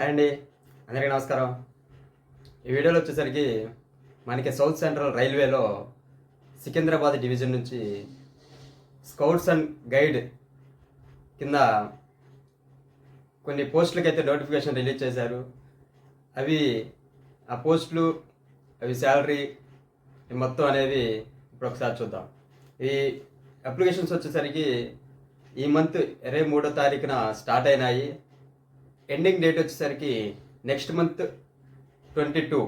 Hi అండి. అందరికీ నమస్కారం. ఈ వీడియోలో వచ్చేసరికి మనకి సౌత్ సెంట్రల్ రైల్వేలో సికింద్రాబాద్ డివిజన్ నుంచి స్కౌట్స్ అండ్ గైడ్ కింద కొన్ని పోస్టులకి అయితే నోటిఫికేషన్ రిలీజ్ చేశారు. అవి ఆ పోస్టులు అవి శాలరీ మొత్తం అనేది ఇప్పుడు ఒకసారి చూద్దాం. ఈ అప్లికేషన్స్ వచ్చేసరికి ఈ మంత్ ఇరవై మూడో తారీఖున స్టార్ట్ అయినాయి. ఎండింగ్ డేట్ వచ్చేసరికి నెక్స్ట్ మంత్ ట్వంటీ టూ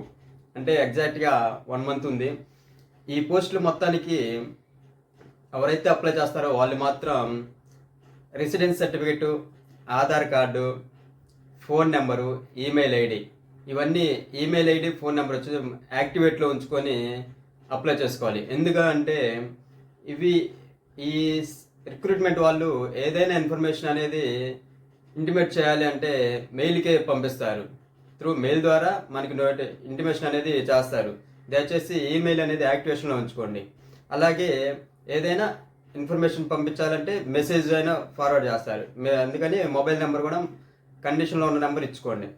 అంటే ఎగ్జాక్ట్గా వన్ మంత్ ఉంది. ఈ పోస్టులు మొత్తానికి ఎవరైతే అప్లై చేస్తారో వాళ్ళు మాత్రం residence certificate Aadhaar card phone number email ID ఇవన్నీ ఈమెయిల్ ఐడి ఫోన్ నెంబర్ వచ్చి యాక్టివేట్లో ఉంచుకొని అప్లై చేసుకోవాలి. ఎందుకంటే ఇవి ఈ రిక్రూట్మెంట్ వాళ్ళు ఏదైనా ఇన్ఫర్మేషన్ అనేది ఇంటిమేట్ చేయాలి అంటే మెయిల్కే పంపిస్తారు. త్రూ మెయిల్ ద్వారా మనకి నోటి ఇంటిమేషన్ అనేది చేస్తారు. దయచేసి ఈమెయిల్ అనేది యాక్టివేషన్లో ఉంచుకోండి. అలాగే ఏదైనా ఇన్ఫర్మేషన్ పంపించాలంటే మెసేజ్ అయినా ఫార్వర్డ్ చేస్తారు. మే- అందుకని మొబైల్ నెంబర్ కూడా కండిషన్లో ఉన్న నెంబర్ ఇచ్చుకోండి.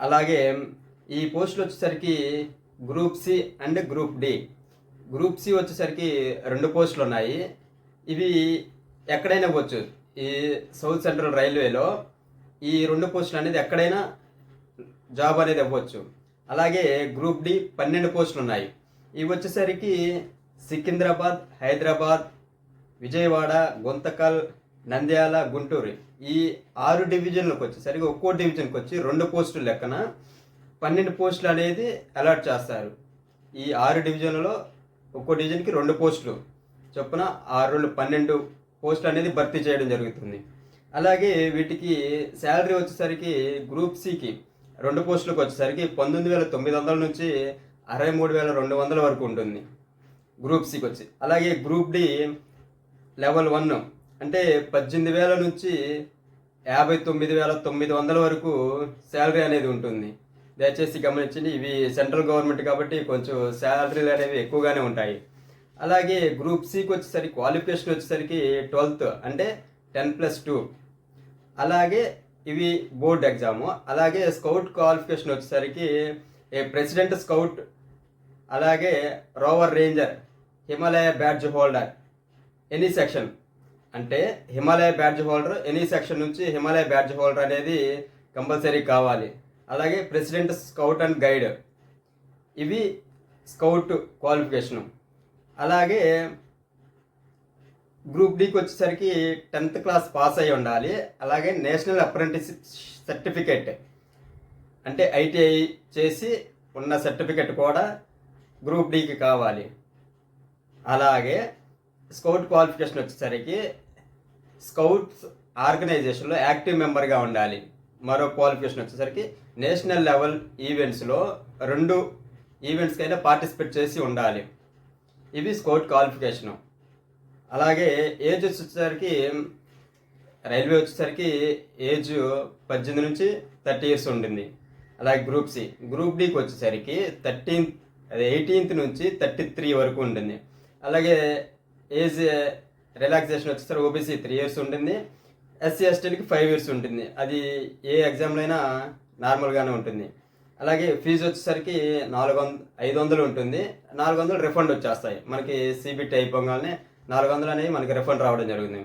అలాగే ఈ పోస్టులు వచ్చేసరికి group C and group D. Group C వచ్చేసరికి రెండు పోస్టులు ఉన్నాయి. ఇవి ఎక్కడైనా ఇవ్వచ్చు ఈ సౌత్ సెంట్రల్ రైల్వేలో ఈ రెండు పోస్టులు అనేది ఎక్కడైనా జాబ్ అనేది ఇవ్వచ్చు అలాగే గ్రూప్ డి పన్నెండు పోస్టులు ఉన్నాయి. ఇవి వచ్చేసరికి సికింద్రాబాద్ హైదరాబాద్ విజయవాడ గుంతకల్ నంద్యాల గుంటూరు. ఈ ఆరు డివిజన్లకు వచ్చేసరికి ఒక్కో డివిజన్కి వచ్చి రెండు పోస్టులు లెక్కన పన్నెండు పోస్టులు అనేది అలాట్ చేస్తారు. ఈ ఆరు డివిజన్లలో ఒక్కో డివిజన్కి రెండు పోస్టులు. చొప్పున ఆరు రెండు పన్నెండు పోస్ట్ అనేది భర్తీ చేయడం జరుగుతుంది. అలాగే వీటికి శాలరీ వచ్చేసరికి గ్రూప్ సికి రెండు పోస్టులకు వచ్చేసరికి పంతొమ్మిది వేల తొమ్మిది వందల నుంచి అరవై మూడు వేల రెండు వందల వరకు ఉంటుంది గ్రూప్ సికి వచ్చి. అలాగే గ్రూప్ డి లెవెల్ వన్ అంటే పద్దెనిమిది వేల నుంచి యాభై తొమ్మిది వేల తొమ్మిది వందల వరకు శాలరీ అనేది ఉంటుంది. దయచేసి గమనించండి ఇవి సెంట్రల్ గవర్నమెంట్ కాబట్టి కొంచెం శాలరీలు అనేవి ఎక్కువగానే ఉంటాయి. అలాగే గ్రూప్ సికి వచ్చేసరికి క్వాలిఫికేషన్ వచ్చేసరికి ట్వెల్త్ అంటే టెన్ ప్లస్ టూ అలాగే ఇవి బోర్డ్ ఎగ్జాము అలాగే స్కౌట్ క్వాలిఫికేషన్ వచ్చేసరికి ఏ ప్రెసిడెంట్ స్కౌట్ అలాగే rover ranger Himalaya badge holder any section అంటే Himalaya badge holder any section నుంచి హిమాలయ బ్యాడ్జ్ హోల్డర్ అనేది కంపల్సరీ కావాలి. అలాగే ప్రెసిడెంట్ స్కౌట్ అండ్ గైడ్ ఇవి స్కౌట్ క్వాలిఫికేషను అలాగే గ్రూప్ డికి వచ్చేసరికి టెన్త్ క్లాస్ పాస్ అయి ఉండాలి. అలాగే నేషనల్ అప్రెంటిస్షిప్ సర్టిఫికేట్ అంటే ఐటీఐ చేసి ఉన్న సర్టిఫికెట్ కూడా గ్రూప్ డికి కావాలి. అలాగే స్కౌట్ క్వాలిఫికేషన్ వచ్చేసరికి స్కౌట్స్ ఆర్గనైజేషన్లో యాక్టివ్ మెంబర్గా ఉండాలి. మరో క్వాలిఫికేషన్ వచ్చేసరికి నేషనల్ లెవెల్ ఈవెంట్స్లో రెండు ఈవెంట్స్కైనా పార్టిసిపేట్ చేసి ఉండాలి. ఇవి స్కౌట్ క్వాలిఫికేషను అలాగే ఏజ్ వచ్చేసరికి రైల్వే వచ్చేసరికి ఏజ్ పద్దెనిమిది నుంచి థర్టీ ఇయర్స్ ఉంటుంది అలాగే గ్రూప్ సి గ్రూప్ డికి వచ్చేసరికి థర్టీన్త్ అదే ఎయిటీన్త్ నుంచి థర్టీ త్రీ వరకు ఉంటుంది అలాగే ఏజ్ రిలాక్సేషన్ వచ్చేసరికి ఓబీసీ త్రీ ఇయర్స్ ఉంటుంది ఎస్సీ ఎస్టీలకి ఫైవ్ ఇయర్స్ ఉంటుంది అది ఏ ఎగ్జామ్లో అయినా నార్మల్గానే ఉంటుంది. అలాగే ఫీజు వచ్చేసరికి నాలుగు వంద ఐదు వందలు ఉంటుంది. నాలుగు వందలు రిఫండ్ వచ్చేస్తాయి. మనకి సీబీటీ అయిపోగానే నాలుగు వందలు అనేవి మనకి రిఫండ్ రావడం జరుగుతుంది.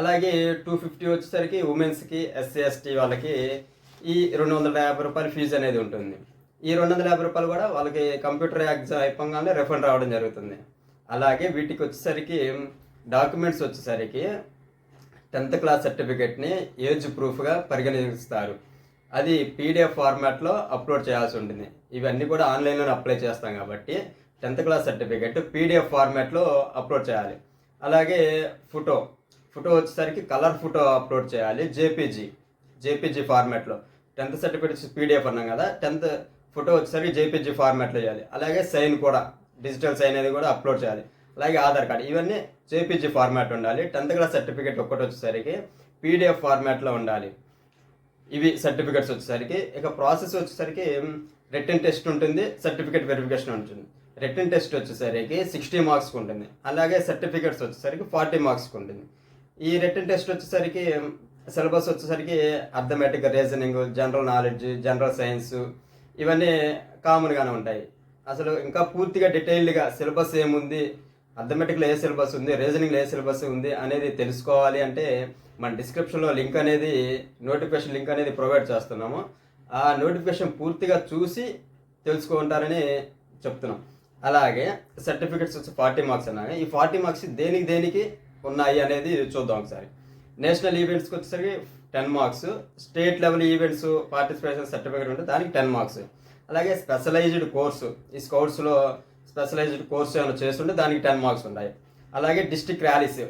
అలాగే టూ ఫిఫ్టీ వచ్చేసరికి ఉమెన్స్కి ఎస్సీ ఎస్టీ వాళ్ళకి ఈ రెండు వందల యాభై రూపాయల ఫీజు అనేది ఉంటుంది. ఈ రెండు వందల యాభై రూపాయలు కూడా వాళ్ళకి కంప్యూటర్ ఎగ్జామ్ అయిపోగానే రిఫండ్ రావడం జరుగుతుంది. అలాగే వీటికి వచ్చేసరికి డాక్యుమెంట్స్ వచ్చేసరికి టెన్త్ క్లాస్ సర్టిఫికేట్ని ఏజ్ ప్రూఫ్గా పరిగణిస్తారు. అది పీడిఎఫ్ ఫార్మాట్లో అప్లోడ్ చేయాల్సి ఉంటుంది. ఇవన్నీ కూడా ఆన్లైన్లోనే అప్లై చేస్తాం కాబట్టి టెన్త్ క్లాస్ సర్టిఫికేట్ పీడిఎఫ్ ఫార్మాట్లో అప్లోడ్ చేయాలి. అలాగే ఫోటో ఫోటో వచ్చేసరికి కలర్ ఫోటో అప్లోడ్ చేయాలి జేపీజీ జేపీజీ ఫార్మాట్లో టెన్త్ సర్టిఫికేట్ పీడిఎఫ్ అన్నాం కదా టెన్త్ ఫోటో వచ్చేసరికి జేపీజీ ఫార్మాట్లో చేయాలి. అలాగే సైన్ కూడా డిజిటల్ సైన్ అనేది కూడా అప్లోడ్ చేయాలి. అలాగే ఆధార్ కార్డ్ ఇవన్నీ జేపీజీ ఫార్మాట్ ఉండాలి. టెన్త్ క్లాస్ సర్టిఫికేట్ ఒక్కటి వచ్చేసరికి పీడిఎఫ్ ఫార్మాట్లో ఉండాలి. ఇవి సర్టిఫికెట్స్ వచ్చేసరికి ఇక ప్రాసెస్ వచ్చేసరికి రిటర్న్ టెస్ట్ ఉంటుంది సర్టిఫికేట్ వెరిఫికేషన్ ఉంటుంది. రిటర్న్ టెస్ట్ వచ్చేసరికి సిక్స్టీ మార్క్స్కి ఉంటుంది. అలాగే సర్టిఫికేట్స్ వచ్చేసరికి ఫార్టీ మార్క్స్కి ఉంటుంది. ఈ రిటర్న్ టెస్ట్ వచ్చేసరికి సిలబస్ వచ్చేసరికి arithmetic reasoning general knowledge general science ఇవన్నీ కామన్గానే ఉంటాయి. అసలు ఇంకా పూర్తిగా డీటెయిల్డ్గా సిలబస్ ఏముంది అథమెటిక్లో ఏ సిలబస్ ఉంది రీజనింగ్లో ఏ సిలబస్ ఉంది అనేది తెలుసుకోవాలి అంటే మన డిస్క్రిప్షన్లో లింక్ అనేది నోటిఫికేషన్ లింక్ అనేది ప్రొవైడ్ చేస్తున్నాము. ఆ నోటిఫికేషన్ పూర్తిగా చూసి తెలుసుకుంటారని చెప్తున్నాం. అలాగే సర్టిఫికెట్స్ వచ్చి ఫార్టీ మార్క్స్ అన్నాయి ఈ ఫార్టీ మార్క్స్ దేనికి దేనికి ఉన్నాయి అనేది చూద్దాం ఒకసారి. నేషనల్ ఈవెంట్స్కి వచ్చేసరికి ten marks state level events participation certificate ఉంటే దానికి టెన్ మార్క్స్. అలాగే స్పెషలైజ్డ్ కోర్సు ఈ స్కౌట్స్లో స్పెషలైజ్డ్ కోర్స్ ఏమైనా చేస్తుంటే దానికి టెన్ మార్క్స్ ఉన్నాయి అలాగే డిస్టిక్ ర్యాలీస్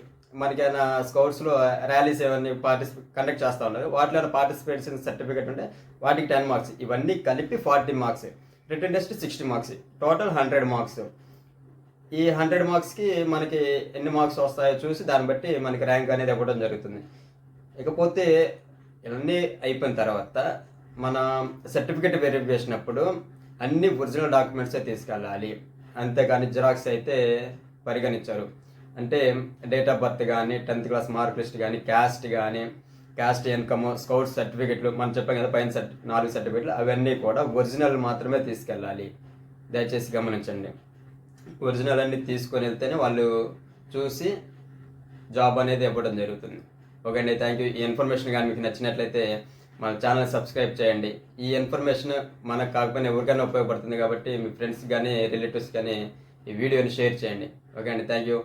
మనకైనా స్కౌట్స్లో ర్యాలీస్ ఏమైనా పార్టిసిపే కండక్ట్ చేస్తూ ఉన్నారు. వాటిలో పార్టిసిపేషన్ సర్టిఫికేట్ ఉంటే వాటికి టెన్ మార్క్స్ ఇవన్నీ కలిపి forty marks written test sixty marks total hundred marks. ఈ హండ్రెడ్ మార్క్స్కి మనకి ఎన్ని మార్క్స్ వస్తాయో చూసి దాన్ని బట్టి మనకి ర్యాంక్ అనేది ఇవ్వడం జరుగుతుంది. ఇకపోతే ఇవన్నీ అయిపోయిన తర్వాత మన సర్టిఫికేట్ వెరిఫికేషన్ అప్పుడు అన్ని ఒరిజినల్ డాక్యుమెంట్సే తీసుకెళ్ళాలి. అంతేగాని జిరాక్స్ అయితే పరిగణించారు. అంటే డేట్ ఆఫ్ బర్త్ కానీ టెన్త్ క్లాస్ మార్క్ లిస్ట్ కానీ క్యాస్ట్ కానీ క్యాస్ట్ ఇన్కమ్ స్కౌట్ సర్టిఫికెట్లు మనం చెప్పాం కదా పైన సర్టి నాలుగు సర్టిఫికెట్లు అవన్నీ కూడా ఒరిజినల్ మాత్రమే తీసుకెళ్ళాలి. దయచేసి గమనించండి. ఒరిజినల్ అన్ని తీసుకొని వెళ్తేనే వాళ్ళు చూసి జాబ్ అనేది ఇవ్వడం జరుగుతుంది. ఓకే అండి థ్యాంక్ యూ ఈ ఇన్ఫర్మేషన్ కానీ మీకు నచ్చినట్లయితే మన ఛానల్ సబ్స్క్రైబ్ చేయండి. ఈ ఇన్ఫర్మేషన్ మనకు కాకపోయినా ఎవరికైనా ఉపయోగపడుతుంది కాబట్టి మీ ఫ్రెండ్స్ కానీ రిలేటివ్స్ కానీ ఈ వీడియోని షేర్ చేయండి. ఓకే అండి థ్యాంక్ యూ